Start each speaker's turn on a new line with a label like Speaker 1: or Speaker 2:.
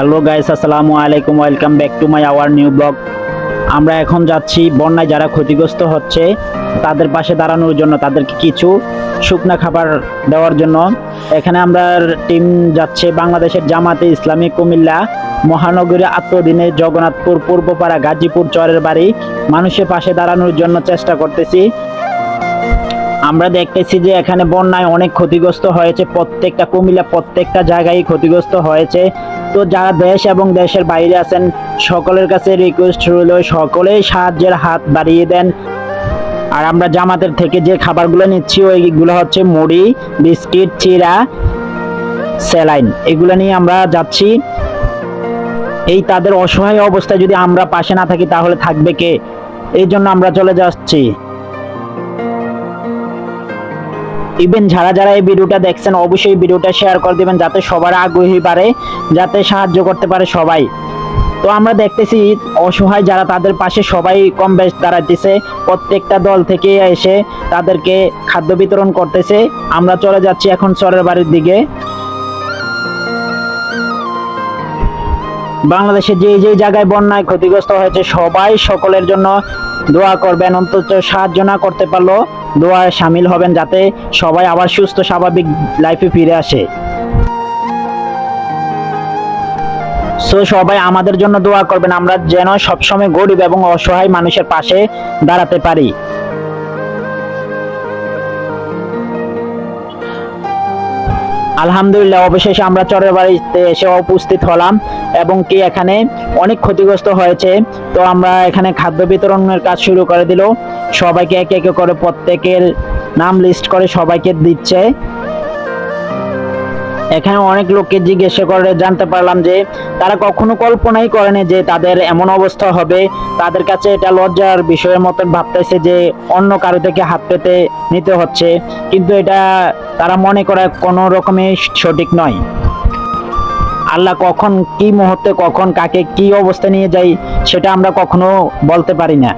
Speaker 1: Hello guys, আসসালামু আলাইকুম, welcome back to my our new blog. আমরা এখন যাচ্ছি, বন্যায় যারা ক্ষতিগ্রস্ত হচ্ছে, তাদের পাশে দাঁড়ানোর জন্য, তাদেরকে কিছু শুকনা খাবার দেওয়ার জন্য। এখানে আমরা টিম যাচ্ছে বাংলাদেশের জামাতে ইসলামী কুমিল্লা, মহানগরী আত্মদিনে জগন্নাথপুর, পূর্বপাড়া, গাজীপুর, চরের বাড়ি। মানুষের পাশে দাঁড়ানোর জন্য চেষ্টা করতেছি। আমরা দেখতেছি যে এখানে বন্যায় অনেক ক্ষতিগ্রস্ত হয়েছে, প্রত্যেকটা কুমিল্লা প্রত্যেকটা জায়গায় ক্ষতিগ্রস্ত হয়েছে। তো যারা দেশ এবং দেশের বাইরে আছেন, সকলের কাছে রিকোয়েস্ট রইল, সকলেই সাহায্যের হাত বাড়িয়ে দেন। আর আমরা জামাতের থেকে যে খাবারগুলো নিচ্ছি, ওইগুলো হচ্ছে মুড়ি, বিস্কিট চিরা স্যালাইন। এগুলো নিয়ে আমরা যাচ্ছি। এই তাদের অসহায় অবস্থায় যদি আমরা পাশে না থাকি, তাহলে থাকবে কে? এই জন্য আমরা চলে যাচ্ছি। ইভেন যারা যারা এই ভিডিওটা দেখছেন, অবশ্যই ভিডিওটা শেয়ার করে দিবেন যাতে সবার আগ্রহী পারে যাতে সাহায্য করতে পারে সবাই। তো আমরা দেখতেছি অসহায় যারা তাদের পাশে সবাই কম বেশ দাঁড়াইতেছে। প্রত্যেকটা দল থেকে এসে তাদেরকে খাদ্য বিতরণ করতেছে। আমরা চলে যাচ্ছি এখন চরের বাড়ির দিকে। বাংলাদেশে যে যে জায়গায় বন্যায় ক্ষতিগ্রস্ত হয়েছে, সবাই সকলের জন্য দোয়া করবেন। অন্তত সাহায্য না করতে পারল, দোয়ায় সামিল হবেন যাতে সবাই আবার সুস্থ, স্বাভাবিক লাইফে ফিরে আসে। সো সবাই আমাদের জন্য দোয়া করবেন, আমরা যেন সবসময় গরিব এবং অসহায় মানুষের পাশে দাঁড়াতে পারি। আলহামদুলিল্লাহ, অবশেষে আমরা চরের বাড়িতে এসে উপস্থিত হলাম এবং কি এখানে অনেক ক্ষতিগ্রস্ত হয়েছে। তো আমরা এখানে খাদ্য বিতরণের কাজ শুরু করে দিল। সবাইকে একে একে করে প্রত্যেকের নাম লিস্ট করে সবাইকে দিচ্ছে। এখানে অনেক লোককে জিজ্ঞাসা করে জানতে পারলাম যে, তারা কখনো কল্পনাই করেনি যে তাদের এমন অবস্থা হবে। তাদের কাছে এটা লজ্জার বিষয়ের মতন ভাবতেছে যে অন্য কারও থেকে হাত পেতে নিতে হচ্ছে। কিন্তু এটা তারা মনে করে কোনো রকমে সঠিক নয়। আল্লাহ কখন কি মুহূর্তে কখন কাকে কি অবস্থা নিয়ে যাই সেটা আমরা কখনো বলতে পারি না।